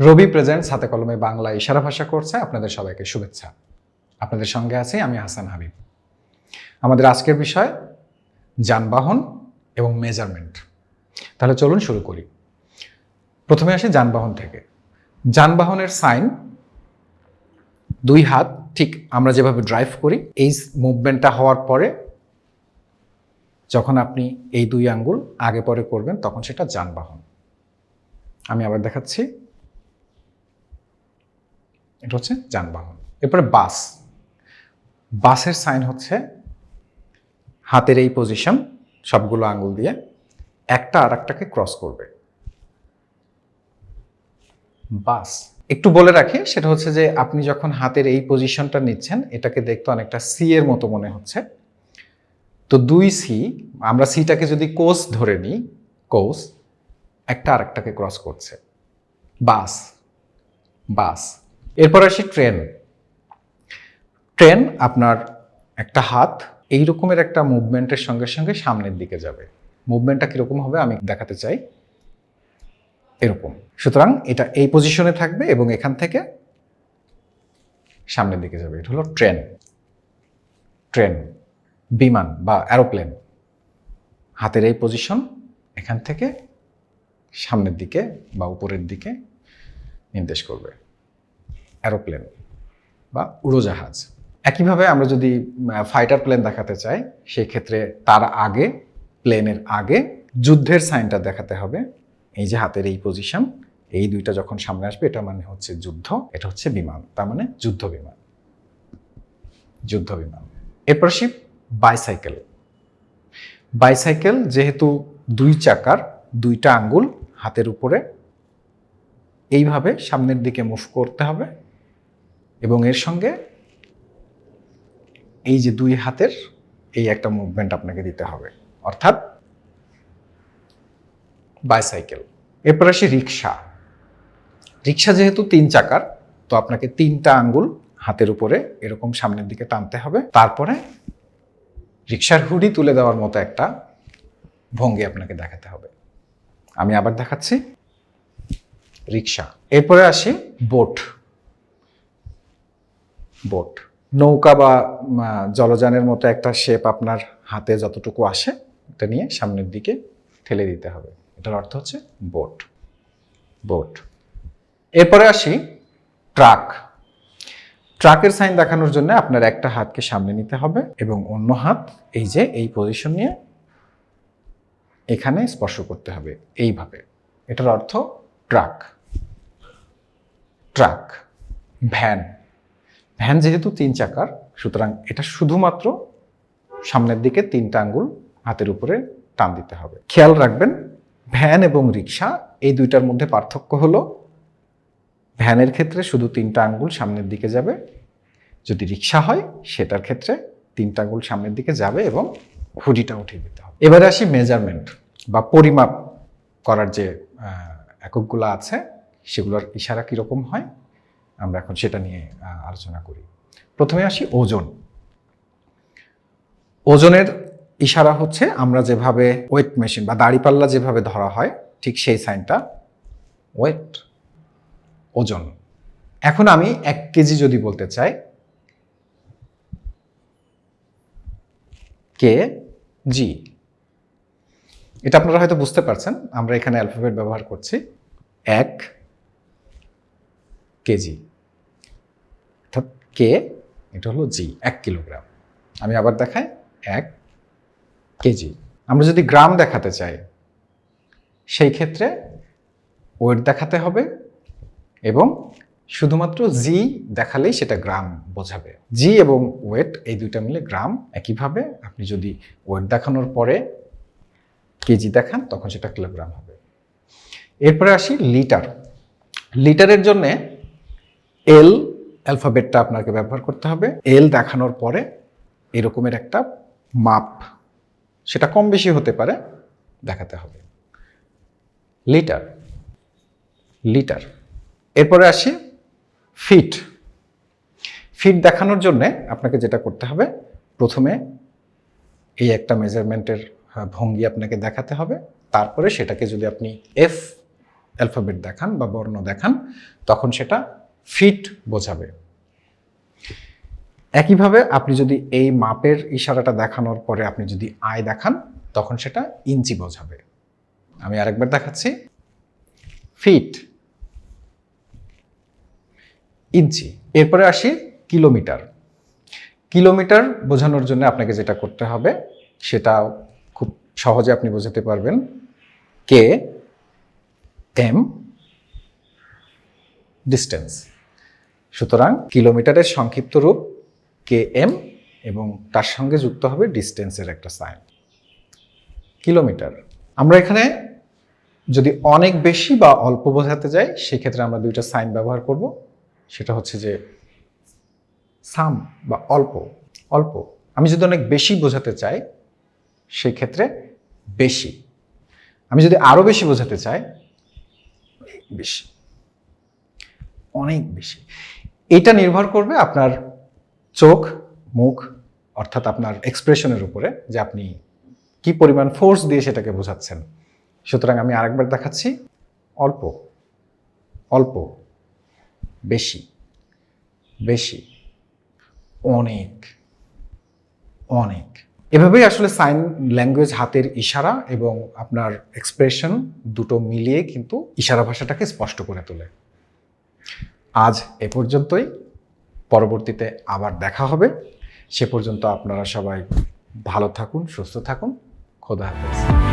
রবি presents, হাতে কলমে বাংলা ইশারা ভাষা করছে। আপনাদের সবাইকে শুভেচ্ছা। আপনাদের সঙ্গে আছি আমি হাসান হাবিব। আমাদের আজকের বিষয়, যানবাহন এবং মেজারমেন্ট তাহলে চলুন শুরু করি। প্রথমে আসি যানবাহন থেকে। যানবাহনের সাইন দুই হাত, ঠিক আমরা যেভাবে ড্রাইভ করি, এই মুভমেন্টটা হওয়ার পরে যখন আপনি এই দুই আঙ্গুল আগে পরে করবেন, তখন সেটা যানবাহন। আমি আবার দেখাচ্ছি। এটা হচ্ছে যানবাহন। এরপরে বাস। বাসের সাইন হচ্ছে হাতের এই পজিশন সবগুলো আঙুল দিয়ে একটা আর একটাকে ক্রস করবে। বাস। একটু বলে রাখি, সেটা হচ্ছে যে আপনি যখন হাতের এই পজিশনটা নিচ্ছেন, এটাকে দেখতে অনেকটা সি এর মতো মনে হচ্ছে। তো দুই সি আমরা সিটাকে যদি কোস ধরে নিই কোস একটা আরেকটাকে ক্রস করছে। বাস। বাস। এরপর আসি ট্রেন। ট্রেন আপনার একটা হাত, এই রকমের একটা মুভমেন্টের সঙ্গে সঙ্গে সামনের দিকে যাবে। মুভমেন্টটা কীরকম হবে আমি দেখাতে চাই। এরকম। সুতরাং এটা এই পজিশনে থাকবে এবং এখান থেকে সামনের দিকে যাবে। এটা হলো ট্রেন। ট্রেন, বিমান বা অ্যারোপ্লেন। হাতের এই পজিশন এখান থেকে সামনের দিকে বা উপরের দিকে নির্দেশ করবে। অ্যারোপ্লেন বা উড়োজাহাজ। একইভাবে আমরা যদি ফাইটার প্লেন দেখাতে চাই সেই ক্ষেত্রে তার আগে প্লেনের আগে যুদ্ধের সাইনটা দেখাতে হবে। এই যে হাতের এই পজিশন এই দুইটা যখন সামনে আসবে, এটা মানে হচ্ছে যুদ্ধ, এটা হচ্ছে বিমান, তার মানে যুদ্ধ বিমান। যুদ্ধ বিমান। এরপর আসি বাইসাইকেল বাইসাইকেল যেহেতু দুই চাকার, দুইটা আঙ্গুল হাতের উপরে, এইভাবে সামনের দিকে মুভ করতে হবে। এবং এর সঙ্গে এই যে দুই হাতের এই একটা মুভমেন্ট আপনাকে দিতে হবে। অর্থাৎ বাইসাইকেল এরপর আসি রিক্সা রিক্সা যেহেতু তিন চাকার, তো আপনাকে তিনটা আঙ্গুল হাতের উপরে এরকম সামনের দিকে টানতে হবে। তারপরে রিক্সার হুডি তুলে দেওয়ার মতো একটা ভঙ্গি আপনাকে দেখাতে হবে। আমি আবার দেখাচ্ছি। রিক্সা এরপরে আসি বোট বোট। নৌকা বা জলযানের মতো একটা শেপ আপনার হাতে যতটুকু আসে এটা নিয়ে সামনের দিকে ঠেলে দিতে হবে। এটার অর্থ হচ্ছে বোট। বোট। এরপরে আসি ট্রাক। ট্রাকের সাইন দেখানোর জন্য আপনার একটা হাতকে সামনে নিতে হবে এবং অন্য হাত এই যে, এই পজিশন নিয়ে এখানে স্পর্শ করতে হবে এইভাবে। এটার অর্থ ট্রাক। ট্রাক। ভ্যান। ভ্যান যেহেতু তিন চাকার, সুতরাং এটা শুধুমাত্র সামনের দিকে তিনটা আঙ্গুল হাতের উপরে টান দিতে হবে। খেয়াল রাখবেন, ভ্যান এবং রিক্সা এই দুইটার মধ্যে পার্থক্য হলো, ভ্যানের ক্ষেত্রে শুধু তিনটা আঙ্গুল সামনের দিকে যাবে, যদি রিক্সা হয় সেটার ক্ষেত্রে তিনটা আঙ্গুল সামনের দিকে যাবে এবং হুডিটা উঠিয়ে দিতে হবে। এবারে আসি মেজারমেন্ট বা পরিমাপ করার যে এককগুলো আছে, সেগুলোর ইশারা কীরকম হয়? আমরা এখন সেটা নিয়ে আলোচনা করি। প্রথমে আসি ওজন। ওজনের ইশারা হচ্ছে আমরা যেভাবে ওয়েট মেশিন বা দাড়িপাল্লা যেভাবে ধরা হয়, ঠিক সেই সাইনটা ওয়েট ওজন। এখন আমি এক কেজি যদি বলতে চাই, কে জি? এটা আপনারা হয়তো বুঝতে পারছেন, আমরা এখানে অ্যালফাবেট ব্যবহার করছি, এক কেজি। কে? এটা হলো জি, এক কিলোগ্রাম। আমি আবার দেখাই, এক কেজি। আমরা যদি গ্রাম দেখাতে চাই, সেই ক্ষেত্রে ওয়েট দেখাতে হবে এবং শুধুমাত্র জি দেখালেই সেটা গ্রাম বোঝাবে। জি এবং ওয়েট, এই দুইটা মিলে গ্রাম একইভাবে। আপনি যদি ওয়েট দেখানোর পরে কেজি দেখান, তখন সেটা কিলোগ্রাম হবে। এরপরে আসি লিটার। লিটারের জন্যে এল অ্যালফাবেটটা আপনাকে ব্যবহার করতে হবে। এল দেখানোর পরে এরকমের একটা মাপ, সেটা কম বেশি হতে পারে, দেখাতে হবে। লিটার লিটার এরপরে আসি ফিট ফিট দেখানোর জন্যে আপনাকে যেটা করতে হবে, প্রথমে এই একটা মেজারমেন্টের ভঙ্গি আপনাকে দেখাতে হবে। তারপরে সেটাকে যদি আপনি এফ অ্যালফাবেট দেখান বা বর্ণ দেখান, তখন সেটা ফিট বোঝাবে। একইভাবে আপনি যদি এই মাপের ইশারাটা দেখানোর পরে আপনি যদি আয় দেখান, তখন সেটা ইঞ্চি বোঝাবে। আমি আরেকবার দেখাচ্ছি। Feet inch. এরপরে আসি কিলোমিটার। কিলোমিটার বোঝানোর জন্য আপনাকে যেটা করতে হবে সেটা খুব সহজে আপনি বোঝাতে পারবেন। K, M, distance. সুতরাং কিলোমিটারের সংক্ষিপ্ত রূপ কে এম এবং তার সঙ্গে যুক্ত হবে ডিস্টেন্সের একটা সাইন। কিলোমিটার। আমরা এখানে যদি অনেক বেশি বা অল্প বোঝাতে যাই, সেক্ষেত্রে আমরা দুইটা সাইন ব্যবহার করব। সেটা হচ্ছে যে সাম বা অল্প। অল্প। আমি যদি অনেক বেশি বোঝাতে চাই সেই ক্ষেত্রে বেশি। আমি যদি আরও বেশি বোঝাতে চাই, বেশি। অনেক বেশি। এটা নির্ভর করবে আপনার চোখ, মুখ, অর্থাৎ আপনার এক্সপ্রেশনের উপরে যে আপনি কি পরিমাণ ফোর্স দিয়ে সেটাকে বোঝাচ্ছেন। সুতরাং আমি আরেকবার দেখাচ্ছি। অল্প অল্প, বেশি বেশি, অনেক অনেক। এভাবেই আসলে সাইন ল্যাঙ্গুয়েজ হাতের ইশারা এবং আপনার এক্সপ্রেশন দুটো মিলিয়ে কিন্তু ইশারা ভাষাটাকে স্পষ্ট করে তোলে। আজ এ পর্যন্তই। পরবর্তীতে আবার দেখা হবে। সে পর্যন্ত আপনারা সবাই ভালো থাকুন, সুস্থ থাকুন। খোদা হাফেজ।